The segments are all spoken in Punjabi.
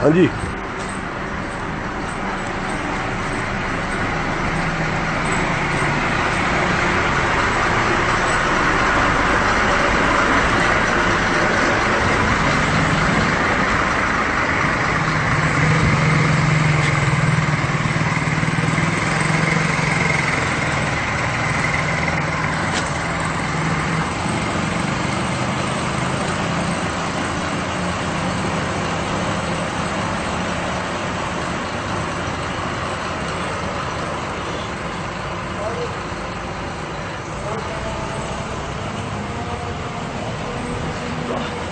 安静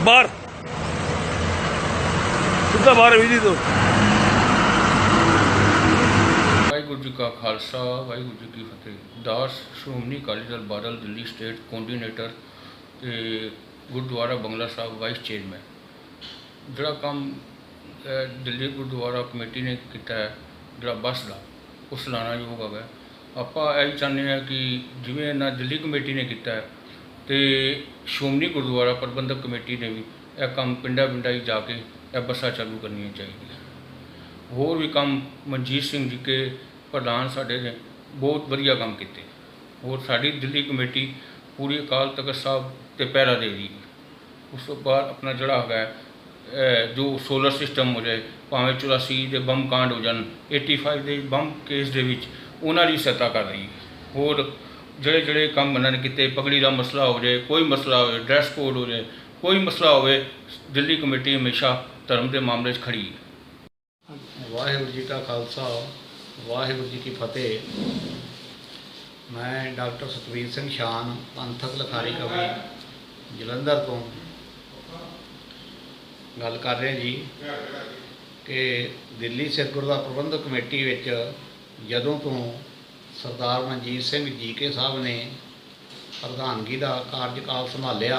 ਬਾਹਰ। ਸਿੱਧਾ ਬਾਹਰ ਵੀ ਜੀ ਤੋਂ। ਵਾਹਿਗੁਰੂ ਜੀ ਕਾ ਖਾਲਸਾ, ਵਾਹਿਗੁਰੂ ਜੀ ਕੀ ਫਤਿਹ। ਦਾਸ ਸ਼੍ਰੋਮਣੀ ਅਕਾਲੀ ਦਲ ਬਾਦਲ, ਦਿੱਲੀ ਸਟੇਟ ਕੋਆਰਡੀਨੇਟਰ ਤੇ ਗੁਰਦੁਆਰਾ ਬੰਗਲਾ ਸਾਹਿਬ ਵਾਈਸ ਚੇਅਰਮੈਨ। ਜਿਹੜਾ ਕੰਮ ਦਿੱਲੀ ਗੁਰਦੁਆਰਾ ਕਮੇਟੀ ਨੇ ਕੀਤਾ ਹੈ, ਜਿਹੜਾ ਬੱਸ ਦਾ, ਉਹ ਯੋਗ ਹੈਗਾ। ਆਪਾਂ ਇਹ ਚਾਹੁੰਦੇ ਹਾਂ ਕਿ ਜਿਵੇਂ ਇਹਨਾਂ ਦਿੱਲੀ ਕਮੇਟੀ ਨੇ ਕੀਤਾ ਹੈ ਤੇ ਸ਼੍ਰੋਮਣੀ ਗੁਰਦੁਆਰਾ ਪ੍ਰਬੰਧਕ ਕਮੇਟੀ ਨੇ ਵੀ ਇਹ ਕੰਮ ਪਿੰਡਾਂ ਪਿੰਡਾਂ ਹੀ ਜਾ ਕੇ ਇਹ ਬੱਸਾਂ ਚਾਲੂ ਕਰਨੀਆਂ ਚਾਹੀਦੀਆਂ। ਹੋਰ ਵੀ ਕੰਮ ਮਨਜੀਤ ਸਿੰਘ ਜੀ ਕੇ ਪ੍ਰਧਾਨ ਸਾਡੇ ਨੇ ਬਹੁਤ ਵਧੀਆ ਕੰਮ ਕੀਤੇ। ਹੋਰ ਸਾਡੀ ਦਿੱਲੀ ਕਮੇਟੀ ਪੂਰੀ ਅਕਾਲ ਤਖਤ ਸਾਹਿਬ ਤੇ ਪਹਿਰਾ ਦੇ ਰਹੀ ਉਸ ਤੋਂ ਬਾਅਦ ਆਪਣਾ ਜਿਹੜਾ ਹੈਗਾ ਜੋ ਸੋਲਰ ਸਿਸਟਮ ਹੋ ਜਾਏ, ਭਾਵੇਂ 84 ਦੇ ਬੰਬ ਕਾਂਡ ਹੋ ਜਾਣ 85 ਦੇ ਬੰਬ ਕੇਸ ਦੇ ਵਿੱਚ ਉਹਨਾਂ ਦੀ ਸਹਾਇਤਾ ਕਰ ਰਹੀ ਹੈ। ਹੋਰ ਜਿਹੜੇ ਜਿਹੜੇ ਕੰਮ ਉਹਨਾਂ ਨੇ ਕੀਤੇ, ਪਗੜੀ ਦਾ ਮਸਲਾ ਹੋ ਜਾਏ ਕੋਈ ਮਸਲਾ ਹੋਵੇ ਡਰੈਸ ਕੋਡ ਹੋ ਜਾਏ ਕੋਈ ਮਸਲਾ ਹੋਵੇ, ਦਿੱਲੀ ਕਮੇਟੀ ਹਮੇਸ਼ਾ ਧਰਮ ਦੇ ਮਾਮਲੇ 'ਚ ਖੜੀ ਹੈ। ਵਾਹਿਗੁਰੂ ਜੀ ਕਾ ਖਾਲਸਾ, ਵਾਹਿਗੁਰੂ ਜੀ ਕੀ ਫਤਿਹ। ਮੈਂ ਡਾਕਟਰ ਸਤਵੀਰ ਸਿੰਘ ਸ਼ਾਨ, ਪੰਥਕ ਲਖਾਰੀ ਕਵੀ, ਜਲੰਧਰ ਤੋਂ ਗੱਲ ਕਰ ਰਿਹਾ ਜੀ ਕਿ ਦਿੱਲੀ ਸਿੱਖ ਗੁਰਦੁਆਰਾ ਪ੍ਰਬੰਧਕ ਕਮੇਟੀ ਵਿੱਚ ਜਦੋਂ ਤੋਂ ਸਰਦਾਰ ਮਨਜੀਤ ਸਿੰਘ ਜੀਕੇ ਸਾਹਿਬ ਨੇ ਪ੍ਰਧਾਨਗੀ ਦਾ ਕਾਰਜਕਾਲ ਸੰਭਾਲਿਆ,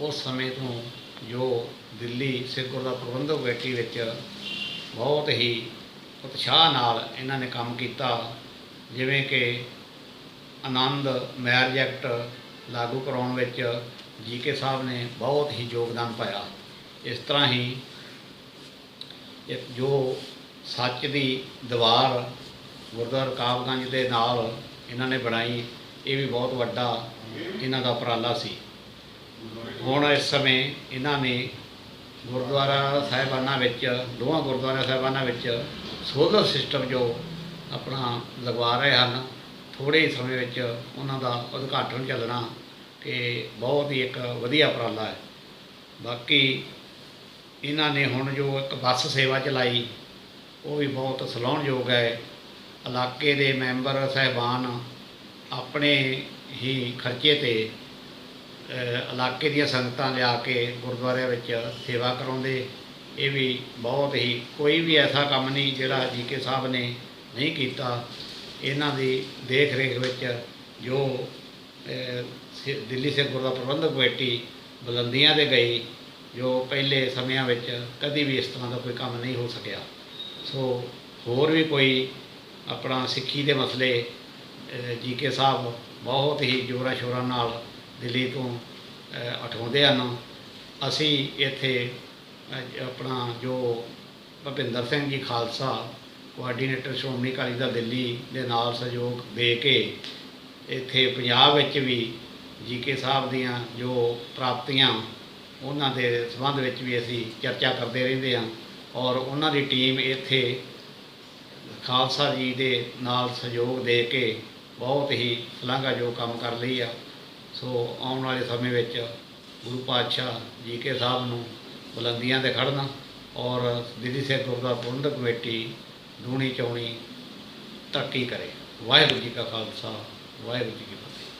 ਉਸ ਸਮੇਂ ਤੋਂ ਜੋ ਦਿੱਲੀ ਸਿੱਖ ਗੁਰਦੁਆਰਾ ਪ੍ਰਬੰਧਕ ਕਮੇਟੀ ਵਿੱਚ ਬਹੁਤ ਹੀ ਉਤਸ਼ਾਹ ਨਾਲ ਇਹਨਾਂ ਨੇ ਕੰਮ ਕੀਤਾ, ਜਿਵੇਂ ਕਿ ਆਨੰਦ ਮੈਰਿਜ ਐਕਟ ਲਾਗੂ ਕਰਾਉਣ ਵਿੱਚ ਜੀਕੇ ਸਾਹਿਬ ਨੇ ਬਹੁਤ ਹੀ ਯੋਗਦਾਨ ਪਾਇਆ। ਇਸ ਤਰ੍ਹਾਂ ਹੀ ਜੋ ਸੱਚ ਦੀ ਦੀਵਾਰ ਗੁਰਦੁਆਰਾ ਰਕਾਬਗੰਜ ਦੇ ਨਾਲ ਇਹਨਾਂ ਨੇ ਬਣਾਈ, ਇਹ ਵੀ ਬਹੁਤ ਵੱਡਾ ਇਹਨਾਂ ਦਾ ਉਪਰਾਲਾ ਸੀ। ਹੁਣ ਇਸ ਸਮੇਂ ਇਹਨਾਂ ਨੇ ਗੁਰਦੁਆਰਾ ਸਾਹਿਬਾਨਾਂ ਵਿੱਚ, ਦੋਹਾਂ ਗੁਰਦੁਆਰਾ ਸਾਹਿਬਾਨਾਂ ਵਿੱਚ ਸੋਲਰ ਸਿਸਟਮ ਜੋ ਆਪਣਾ ਲਗਵਾ ਰਹੇ ਹਨ ਥੋੜੇ ਹੀ ਸਮੇਂ ਵਿੱਚ ਉਹਨਾਂ ਦਾ ਉਦਘਾਟਨ ਚੱਲਣਾ ਤੇ ਬਹੁਤ ਹੀ ਇੱਕ ਵਧੀਆ ਉਪਰਾਲਾ ਹੈ। ਬਾਕੀ ਇਹਨਾਂ ਨੇ ਹੁਣ ਜੋ ਇੱਕ ਬੱਸ ਸੇਵਾ ਚਲਾਈ, ਉਹ ਵੀ ਬਹੁਤ ਸਲਾਹੁਣਯੋਗ ਹੈ। ਇਲਾਕੇ ਦੇ ਮੈਂਬਰ ਸਹਿਬਾਨ ਆਪਣੇ ਹੀ ਖਰਚੇ ਤੇ ਇਲਾਕੇ ਦੀਆਂ ਸੰਗਤਾਂ ਲਿਆ ਕੇ ਗੁਰਦੁਆਰਿਆਂ ਵਿੱਚ ਸੇਵਾ ਕਰਾਉਂਦੇ। ਇਹ ਵੀ ਬਹੁਤ ਹੀ, ਕੋਈ ਵੀ ਐਸਾ ਕੰਮ ਨਹੀਂ ਜਿਹੜਾ ਜੀਕੇ ਸਾਹਿਬ ਨੇ ਨਹੀਂ ਕੀਤਾ। ਇਹਨਾਂ ਦੀ ਦੇਖ ਰੇਖ ਵਿੱਚ ਜੋ ਦਿੱਲੀ ਸਿੱਖ ਗੁਰਦੁਆਰਾ ਪ੍ਰਬੰਧਕ ਕਮੇਟੀ ਬੁਲੰਦੀਆਂ ਤੇ ਗਈ, ਜੋ ਪਹਿਲੇ ਸਮਿਆਂ ਵਿੱਚ ਕਦੀ ਵੀ ਇਸ ਤਰ੍ਹਾਂ ਦਾ ਕੋਈ ਕੰਮ ਨਹੀਂ ਹੋ ਸਕਿਆ। ਸੋ ਹੋਰ ਵੀ ਕੋਈ ਆਪਣਾ ਸਿੱਖੀ ਦੇ ਮਸਲੇ ਜੀਕੇ ਸਾਹਿਬ ਬਹੁਤ ਹੀ ਜੋਰਾਂ ਸ਼ੋਰਾਂ ਨਾਲ ਦਿੱਲੀ ਤੋਂ ਉਠਾਉਂਦੇ ਹਨ। ਅਸੀਂ ਇੱਥੇ ਆਪਣਾ ਜੋ ਭੁਪਿੰਦਰ ਸਿੰਘ ਜੀ ਖਾਲਸਾ ਕੋਆਰਡੀਨੇਟਰ ਸ਼੍ਰੋਮਣੀ ਅਕਾਲੀ ਦਲ ਦਿੱਲੀ ਦੇ ਨਾਲ ਸਹਿਯੋਗ ਦੇ ਕੇ ਇੱਥੇ ਪੰਜਾਬ ਵਿੱਚ ਵੀ ਜੀਕੇ ਸਾਹਿਬ ਦੀਆਂ ਜੋ ਪ੍ਰਾਪਤੀਆਂ, ਉਹਨਾਂ ਦੇ ਸੰਬੰਧ ਵਿੱਚ ਵੀ ਅਸੀਂ ਚਰਚਾ ਕਰਦੇ ਰਹਿੰਦੇ ਹਾਂ ਔਰ ਉਹਨਾਂ ਦੀ ਟੀਮ ਇੱਥੇ ਖਾਲਸਾ ਜੀ ਦੇ ਨਾਲ ਸਹਿਯੋਗ ਦੇ ਕੇ ਬਹੁਤ ਹੀ ਸ਼ਲਾਘਾਯੋਗ ਕੰਮ ਕਰ ਲਈ ਆ। ਸੋ ਆਉਣ ਵਾਲੇ ਸਮੇਂ ਵਿੱਚ ਗੁਰੂ ਪਾਤਸ਼ਾਹ ਜੀ ਕੇ ਸਾਹਿਬ ਨੂੰ ਬੁਲੰਦੀਆਂ ਤੇ ਖੜਨਾ ਔਰ ਦਿੱਲੀ ਸਿੱਖ ਗੁਰਦੁਆਰਾ ਪ੍ਰਬੰਧਕ ਕਮੇਟੀ ਦੂਣੀ ਚੌਣੀ ਤਰੱਕੀ ਕਰੇ। ਵਾਹਿਗੁਰੂ ਜੀ ਕਾ ਖਾਲਸਾ, ਵਾਹਿਗੁਰੂ ਜੀ ਕੀ ਫਤਿਹ।